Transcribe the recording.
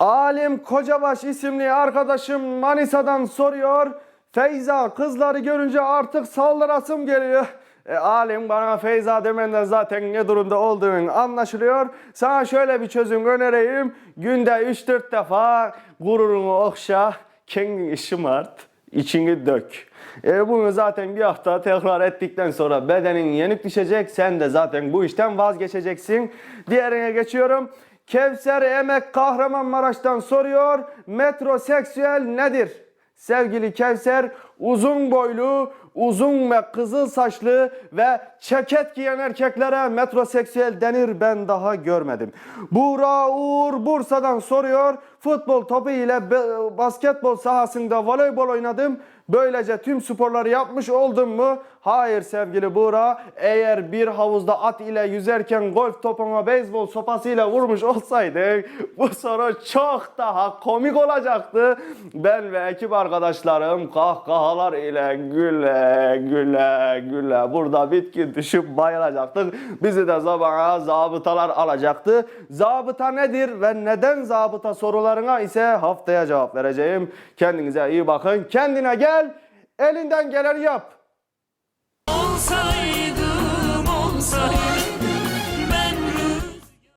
Alim Kocabaş isimli arkadaşım Manisa'dan soruyor. Feyza kızları görünce artık saldırasım geliyor. E, alim bana Feyza demenden zaten ne durumda olduğun anlaşılıyor. Sana şöyle bir çözüm önereyim. Günde 3-4 defa gururunu okşa, kendini şımart, içini dök. E, bunu zaten bir hafta tekrar ettikten sonra bedenin yenik düşecek. Sen de zaten bu işten vazgeçeceksin. Diğerine geçiyorum. Kevser Emek Kahramanmaraş'tan soruyor. Metroseksüel nedir? Sevgili Kevser uzun boylu, uzun ve kızıl saçlı ve ceket giyen erkeklere metroseksüel denir ben daha görmedim. Buğra Uğur Bursa'dan soruyor. Futbol topu ile basketbol sahasında voleybol oynadım. Böylece tüm sporları yapmış oldum mu? Hayır sevgili Buğra. Eğer bir havuzda at ile yüzerken golf topuna beyzbol sopasıyla vurmuş olsaydık bu soru çok daha komik olacaktı. Ben ve ekip arkadaşlarım kahkahalar ile güle güle güle burada bitki düşüp bayılacaktık. Bizi de zamana zabıtalar alacaktı. Zabıta nedir ve neden zabıta sorularına ise haftaya cevap vereceğim. Kendinize iyi bakın. Kendine gel. Elinden geleni yap.